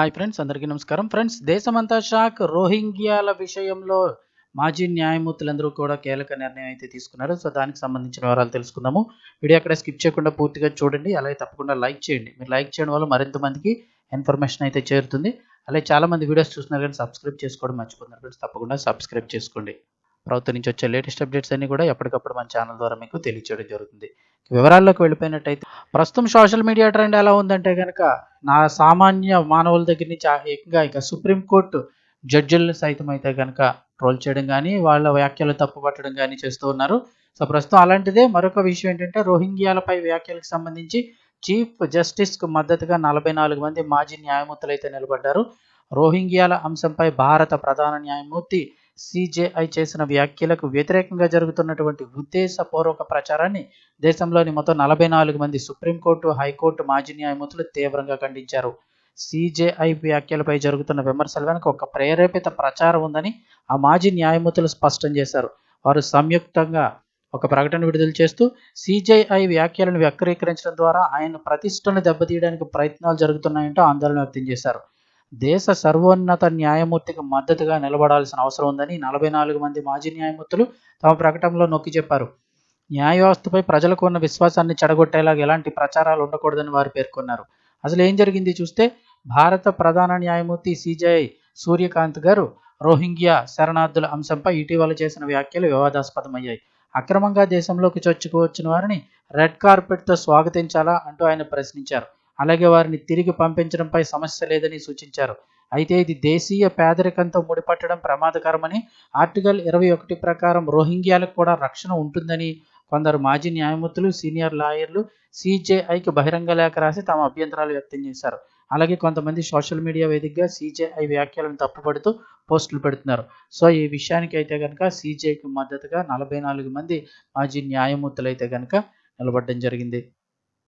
Hi friends అందరికీ నమస్కారం. Friends దేశమంతా షాక్ రోహింగ్యాల విషయంలో మాజీ న్యాయమూర్తులందరూ కూడా కీలక నిర్ణయం అయితే తీసుకున్నారు. సో దానికి సంబంధించిన వివరాలు తెలుసుకుందాము. వీడియో అక్కడ స్కిప్ చేయకుండా పూర్తిగా చూడండి. అలాగే తప్పకుండా లైక్ చేయండి. మీరు లైక్ చేయడం వల్ల మరింత మందికి ఇన్ఫర్మేషన్ అయితే చేరుతుంది. అలాగే చాలా మంది వీడియోస్ చూస్తున్నారు కానీ సబ్స్క్రైబ్ చేసుకోవడం మర్చిపోతున్నారు. ఫ్రెండ్స్ తప్పకుండా సబ్స్క్రైబ్ చేసుకోండి. ప్రభుత్వం నుంచి వచ్చే లేటెస్ట్ అప్డేట్స్ అన్ని కూడా ఎప్పటికప్పుడు మన ఛానల్ ద్వారా మీకు తెలియచేయడం జరుగుతుంది. వివరాల్లోకి వెళ్ళిపోయినట్టయితే ప్రస్తుతం సోషల్ మీడియా ట్రెండ్ ఎలా ఉందంటే కనుక నా సామాన్య మానవుల దగ్గర నుంచి ఏకంగా ఇక సుప్రీంకోర్టు జడ్జిలను సైతం అయితే కనుక ట్రోల్ చేయడం కానీ వాళ్ళ వ్యాఖ్యలు తప్పుపట్టడం కానీ చేస్తూ ఉన్నారు. సో ప్రస్తుతం అలాంటిదే. మరొక విషయం ఏంటంటే రోహింగ్యాలపై వ్యాఖ్యలకు సంబంధించి చీఫ్ జస్టిస్కు మద్దతుగా నలభై నాలుగు మంది మాజీ న్యాయమూర్తులు అయితే నిలబడ్డారు. రోహింగ్యాల అంశంపై భారత ప్రధాన న్యాయమూర్తి సిజేఐ చేసిన వ్యాఖ్యలకు వ్యతిరేకంగా జరుగుతున్నటువంటి ఉద్దేశపూర్వక ప్రచారాన్ని దేశంలోని మొత్తం నలభై నాలుగు మంది సుప్రీంకోర్టు హైకోర్టు మాజీ న్యాయమూర్తులు తీవ్రంగా ఖండించారు. సిజేఐ వ్యాఖ్యలపై జరుగుతున్న విమర్శల వెనుక ఒక ప్రేరేపిత ప్రచారం ఉందని ఆ మాజీ న్యాయమూర్తులు స్పష్టం చేశారు. వారు సంయుక్తంగా ఒక ప్రకటన విడుదల చేస్తూ సిజేఐ వ్యాఖ్యలను వక్రీకరించడం ద్వారా ఆయన ప్రతిష్టను దెబ్బతీయడానికి ప్రయత్నాలు జరుగుతున్నాయంటూ ఆందోళన వ్యక్తం చేశారు. దేశ సర్వోన్నత న్యాయమూర్తికి మద్దతుగా నిలబడాల్సిన అవసరం ఉందని నలభై నాలుగు మంది మాజీ న్యాయమూర్తులు తమ ప్రకటనలో నొక్కి చెప్పారు. న్యాయ వ్యవస్థపై ప్రజలకు ఉన్న విశ్వాసాన్ని చెడగొట్టేలాగా ఎలాంటి ప్రచారాలు ఉండకూడదని వారు పేర్కొన్నారు. అసలు ఏం జరిగింది చూస్తే భారత ప్రధాన న్యాయమూర్తి సిజేఐ సూర్యకాంత్ గారు రోహింగ్యా శరణార్థుల అంశంపై ఇటీవల చేసిన వ్యాఖ్యలు వివాదాస్పదమయ్యాయి. అక్రమంగా దేశంలోకి చొచ్చుకువచ్చిన వారిని రెడ్ కార్పెట్తో స్వాగతించాలా అంటూ ఆయన ప్రశ్నించారు. అలాగే వారిని తిరిగి పంపించడంపై సమస్య లేదని సూచించారు. అయితే ఇది దేశీయ పేదరికంతో ముడిపట్టడం ప్రమాదకరమని ఆర్టికల్ ఇరవై ఒకటి ప్రకారం రోహింగ్యాలకు కూడా రక్షణ ఉంటుందని కొందరు మాజీ న్యాయమూర్తులు సీనియర్ లాయర్లు సిజేఐకి బహిరంగ లేఖ రాసి తమ అభ్యంతరాలు వ్యక్తం చేశారు. అలాగే కొంతమంది సోషల్ మీడియా వేదికగా సిజేఐ వ్యాఖ్యలను తప్పుపడుతూ పోస్టులు పెడుతున్నారు. సో ఈ విషయానికి అయితే కనుక సిజేఐకి మద్దతుగా నలభై నాలుగు మంది మాజీ న్యాయమూర్తులు అయితే కనుక నిలబడడం జరిగింది.